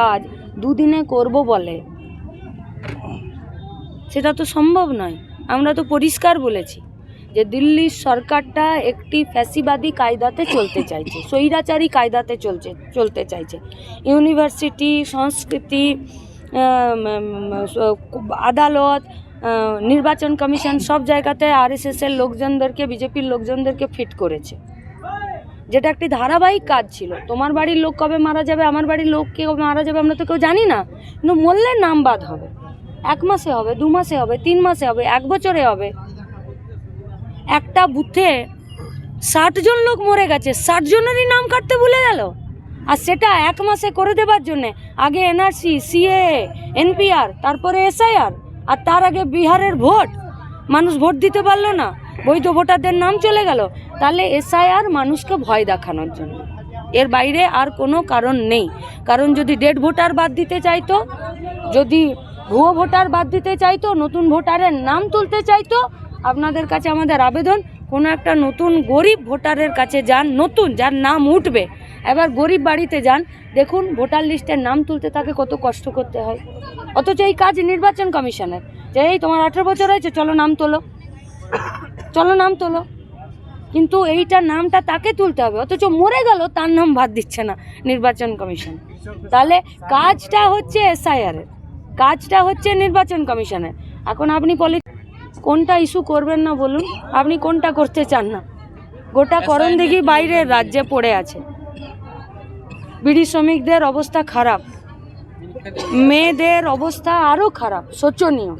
কাজ দুদিনে করব বলে। সেটা তো সম্ভব নয়। আমরা তো পরিষ্কার বলেছি যে দিল্লির সরকারটা একটি ফ্যাসিবাদী কায়দাতে চলতে চাইছে, স্বৈরাচারী কায়দাতে চলছে, চলতে চাইছে। ইউনিভার্সিটি, সংস্কৃতি আদালত নির্বাচন কমিশন সব জায়গাতে আরএসএসের লোকজনদেরকে, বিজেপির লোকজনদেরকে ফিট করেছে। যেটা একটি ধারাবাহিক কাজ ছিল। তোমার বাড়ির লোক কবে মারা যাবে, আমার বাড়ির লোক কে কবে মারা যাবে, আমরা তো কেউ জানি না। কিন্তু মরলে নাম বাদ হবে। এক মাসে হবে, দু মাসে হবে, তিন মাসে হবে, এক বছরে হবে। একটা বুথে ষাট জন লোক মরে গেছে। ষাট জনেরই নাম কাটতে ভুলে গেল। আর সেটা এক মাসে করে দেবার জন্যে আগে এনআরসি সিএ এনপিআর তারপরে এসআইআর আর তার আগে বিহারের ভোট। মানুষ ভোট দিতে পারল না। বৈধ ভোটারদের নাম চলে গেল, তাহলে এসআইআর মানুষকে ভয় দেখানোর জন্য। এর বাইরে আর কোনো কারণ নেই। কারণ যদি ডেড ভোটার বাদ দিতে চাইতো, যদি ভুয়ো ভোটার বাদ দিতে চাইতো, নতুন ভোটারের নাম তুলতে চাইতো, আপনাদের কাছে আমাদের আবেদন, কোনো একটা নতুন গরিব ভোটারের কাছে যান, নতুন, যার নাম উঠবে। এবার গরিব বাড়িতে যান, দেখুন ভোটার লিস্টের নাম তুলতে তাকে কত কষ্ট করতে হয়। অথচ এই কাজ নির্বাচন কমিশনের। যে এই তোমার আঠেরো বছর হয়েছে, চলো নাম তোলো। চলো নাম তোলো। কিন্তু এইটা নামটা তাকে তুলতে হবে অথচ মরে গেল তার নাম বাদ দিচ্ছে না নির্বাচন কমিশন। তাহলে কাজটা হচ্ছে এসআইআরের কাজটা হচ্ছে নির্বাচন কমিশনের। এখন আপনি পলি কোনটা ইস্যু করবেন না বলুন আপনি কোনটা করতে চান না। গোটা করণ দেখি বাইরের রাজ্যে পড়ে আছে। বিড়ি শ্রমিকদের অবস্থা খারাপ। মেয়েদের অবস্থা আরও খারাপ শোচনীয়।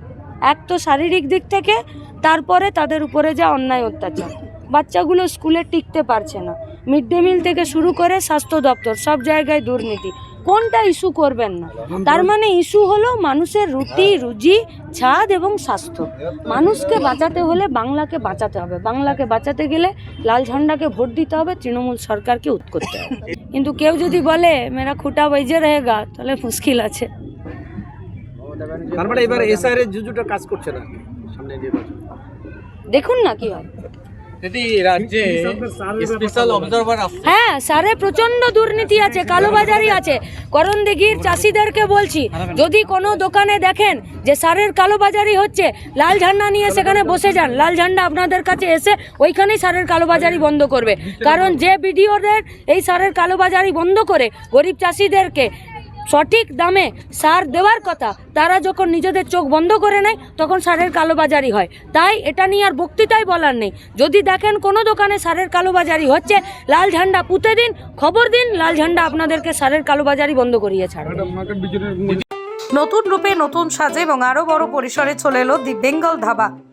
এক তো শারীরিক দিক থেকে, তারপরে তাদের উপরে যা অন্যায় অত্যাচার। বাচ্চাগুলো স্কুলে টিকতে পারছে না। মিড ডে মিল থেকে শুরু করে স্বাস্থ্য দপ্তর, সব জায়গায় দুর্নীতি। কোনটা ইস্যু করবেন না। তার মানে ইস্যু হলো মানুষের রুটি, রুজি, ছাদ এবং স্বাস্থ্য। মানুষকে বাঁচাতে হলে বাংলাকে বাঁচাতে হবে। বাংলাকে বাঁচাতে গেলে লাল ঝান্ডাকে ভোট দিতে হবে, তৃণমূল সরকারকে উৎ করতে হবে। কিন্তু কেউ যদি বলে, মেরা খুঁটা বাইজে রহেগা তাহলে মুশকিল আছে। তার মানে এবার এসআর এর জুজুটা কাজ করছে না? সামনে নির্বাচন দেখুন না কি হয়। দিদি রাজ্যে স্পেশাল অবজারভার হ্যাঁ সারে প্রচণ্ড দুর্নীতি আছে কালোবাজারি আছে। করণ দিঘির চাষিদেরকে বলছি যদি কোনো দোকানে দেখেন যে সারের কালোবাজারি হচ্ছে লাল ঝান্ডা নিয়ে সেখানে বসে যান। লাল ঝান্ডা আপনাদের কাছে এসে ওইখানেই সারের কালোবাজারি বন্ধ করবে। কারণ যে বিডিওদের এই সারের কালোবাজারি বন্ধ করে গরিব চাষিদেরকে সঠিক দামে সার দেওয়ার কথা তারা যখন নিজেদের চোখ বন্ধ করে নেয় তখন সারের কালোবাজারি হয়। তাই এটা নিয়ে আর বক্তৃতাই বলার নেই। যদি দেখেন কোনো দোকানে সারের কালোবাজারি হচ্ছে লাল ঝান্ডা পুঁতে দিন খবর দিন লাল ঝান্ডা আপনাদেরকে সারের কালোবাজারি বন্ধ করিয়ে ছাড়বে। নতুন রূপে নতুন সাজে এবং আরও বড় পরিসরে চলে এলো দি বেঙ্গল ধাবা।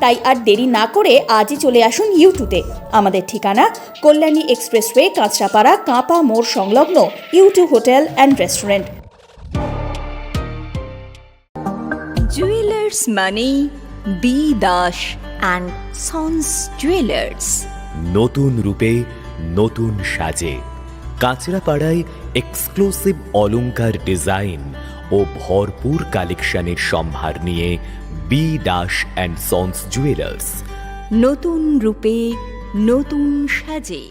তাই আর দেরি না করে আজই চলে আসুন ইউটুতে। আমাদের ঠিকানা কল্যাণী এক্সপ্রেসওয়ে কাঁচরাপাড়া কাঁপা মোড় সংলগ্ন YouTube hotel and restaurant. Jewellers money B Das and sons jewellers. নতুন রূপে নতুন সাজে। কাঁচরাপাড়ায় এক্সক্লুসিভ অলংকার ডিজাইন ও ভরপুর কালেকশনের সম্ভার নিয়ে B Das and sons jewellers নতুন রূপে নতুন সাজে।